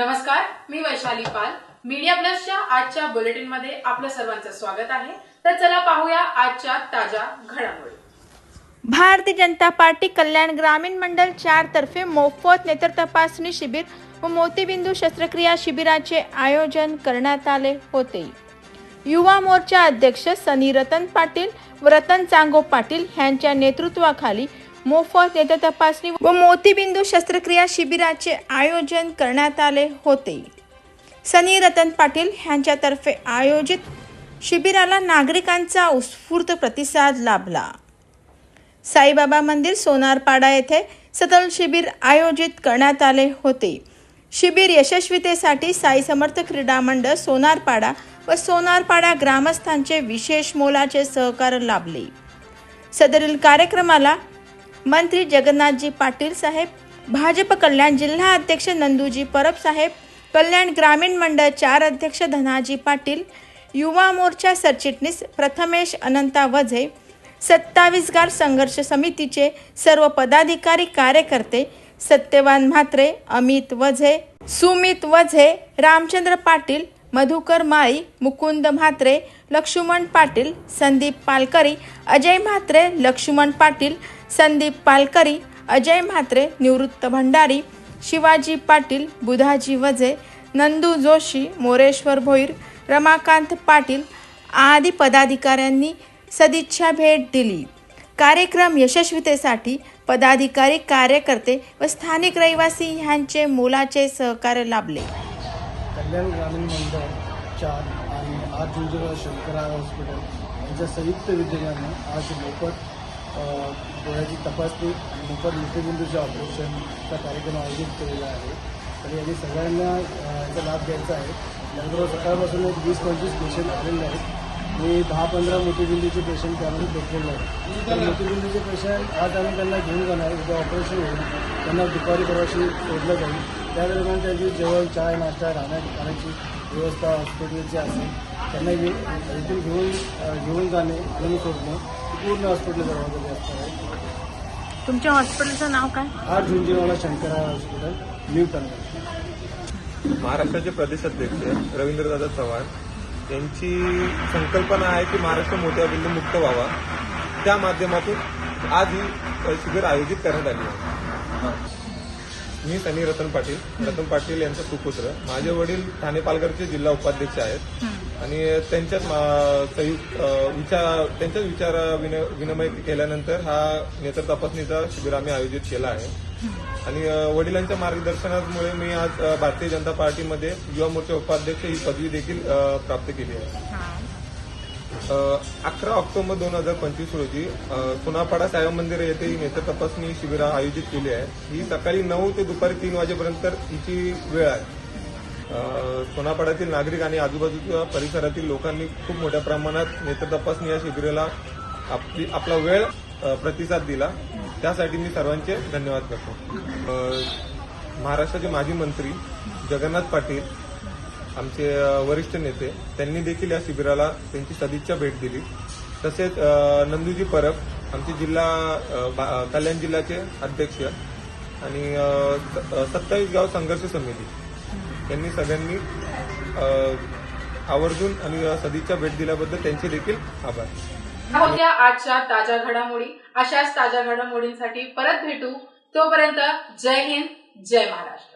नमस्कार मी वैशाली पाल. मीडिया प्लसच्या आजच्या बुलेटिनमध्ये आपलं सर्वांचं स्वागत आहे. तर चला पाहूया आजच्या ताज्या घडामोडी. भारतीय जनता पार्टी कल्याण ग्रामीण मंडळ चार तर्फे मोफत नेत्र तपासणी शिबिर व मोतीबिंदू शस्त्रक्रिया शिबिराचे आयोजन करण्यात आले होते. युवा मोर्चा अध्यक्ष सनी रतन पाटील व रतन चांगो पाटील यांच्या नेतृत्वाखाली मोफत नेत्र तपासणी व मोतीबिंदू शस्त्रक्रिया शिबिराचे आयोजन करण्यात आले होते. सनी रतन पाटील यांच्यातर्फे आयोजित शिबिराला नागरिकांचा उत्स्फूर्त प्रतिसाद लाभला. साईबाबा मंदिर सोनारपाडा येथे सतल शिबिर आयोजित करण्यात आले होते. शिबिर यशस्वीतेसाठी साई समर्थ क्रीडा मंडळ सोनारपाडा व सोनारपाडा ग्रामस्थांचे विशेष मोलाचे सहकार लाभले. सदरील कार्यक्रमाला मंत्री जगन्नाथजी पाटील साहेब भाजप कल्याण जिल्हा अध्यक्ष नंदूजी परब साहेब कल्याण ग्रामीण मंडळ चार अध्यक्ष धनाजी पाटील युवा मोर्चा सरचिटणीस प्रथमेश अनंता वझे सत्तावीसगार संघर्ष समितीचे सर्व पदाधिकारी कार्यकर्ते सत्यवान म्हात्रे अमित वझे सुमित वझे रामचंद्र पाटील मधुकर माळी मुकुंद म्हात्रे लक्ष्मण पाटील संदीप पालकरी अजय म्हात्रे लक्ष्मण पाटील संदीप पालकरी अजय म्हात्रे निवृत्त भंडारी शिवाजी पाटील बुधाजी वजे नंदू जोशी मोरेश्वर भोईर रमाकांत पाटील आदी पदाधिकाऱ्यांनी सदिच्छा भेट दिली. कार्यक्रम यशस्वीतेसाठी पदाधिकारी कार्यकर्ते व स्थानिक रहिवासी यांचे मोलाचे सहकार्य लाभले. कल्याण ग्रामीण मंडळ चार आणि आज शंकरा हॉस्पिटल यांच्या संयुक्त विद्यमाने आज मोफत डोळ्याची तपासणी आणि नंतर मोतीबिंदूचे ऑपरेशनचा कार्यक्रम आयोजित केलेला आहे. तर यांनी सगळ्यांना याचा लाभ घ्यायचा आहे. त्याचबरोबर सकाळपासून एक वीस पंचवीस पेशंट आलेले आहेत. मी दहा पंधरा मोतीबिंदूचे पेशंट त्यामध्ये भेटलेले आहेत. तर मोतीबिंदूचे पेशंट आज आम्ही त्यांना घेऊन जाणार. उद्या ऑपरेशन होईल. त्यांना दुपारी परवाशी सोडलं जाईल. त्या दरम्यान त्यांची जेवण चाय नाश्ता राहण्या खाण्याची व्यवस्था हॉस्पिटलची असेल. त्यांना घेऊन घेऊन घेऊन जाणे आणि सोडणे. पूर्ण हॉस्पिटल जबाबदारी असणार आहे. तुमच्या हॉस्पिटलचं नाव काय? आठ झुंजीवाला शंकरा हॉस्पिटल न्यू टर्नल महाराष्ट्राचे प्रदेशाध्यक्ष रवींद्रदादा चव्हाण यांची संकल्पना आहे की महाराष्ट्र मोठ्या बिंदू मुक्त व्हावा. त्या माध्यमातून आज ही शिबिर आयोजित करण्यात आली आहे. मी सनी रतन पाटील. रतन पाटील यांचा सुपुत्र. माझे वडील ठाणे पालघरचे जिल्हा उपाध्यक्ष आहेत. आणि त्यांच्याच मा- संयुक्त विचार त्यांच्याच विचार विन- विनिमय केल्यानंतर हा नेत्र तपासणीचा शिबिर आम्ही आयोजित केला आहे. आणि वडिलांच्या मार्गदर्शनामुळे मी आज भारतीय जनता पार्टीमध्ये युवा मोर्चा उपाध्यक्ष ही पदवी देखील प्राप्त केली आहे. अकरा ऑक्टोबर दोन हजार पंचवीस रोजी सोनापाडा साई मंदिर येथे ही नेत्र तपासणी शिबिर आयोजित केली आहे. ही सकाळी नऊ ते दुपारी तीन वाजेपर्यंत हिची वेळ आहे. सोनापाड्यातील नागरिक आणि आजूबाजूच्या परिसरातील लोकांनी खूप मोठ्या प्रमाणात नेत्र तपासणी या शिबिराला आपली आपला वेळ प्रतिसाद दिला. त्यासाठी मी सर्वांचे धन्यवाद करतो. महाराष्ट्राचे माजी मंत्री जगन्नाथ पाटील आमचे वरिष्ठ नेते त्यांनी देखील या शिबिराला त्यांची सदिच्छा भेट दिली. तसेच नंदूजी परब आमचे जिल्हा कल्याण जिल्ह्याचे अध्यक्ष आणि सत्तावीस गाव संघर्ष समिती. त्यांनी सगळ्यांनी आवर्जून आणि सदिच्छा भेट दिल्याबद्दल त्यांचे देखील आभार. होत्या आजच्या ताज्या घडामोडी. अशाच ताज्या घडामोडींसाठी परत भेटू. तोपर्यंत जय हिंद जय महाराष्ट्र.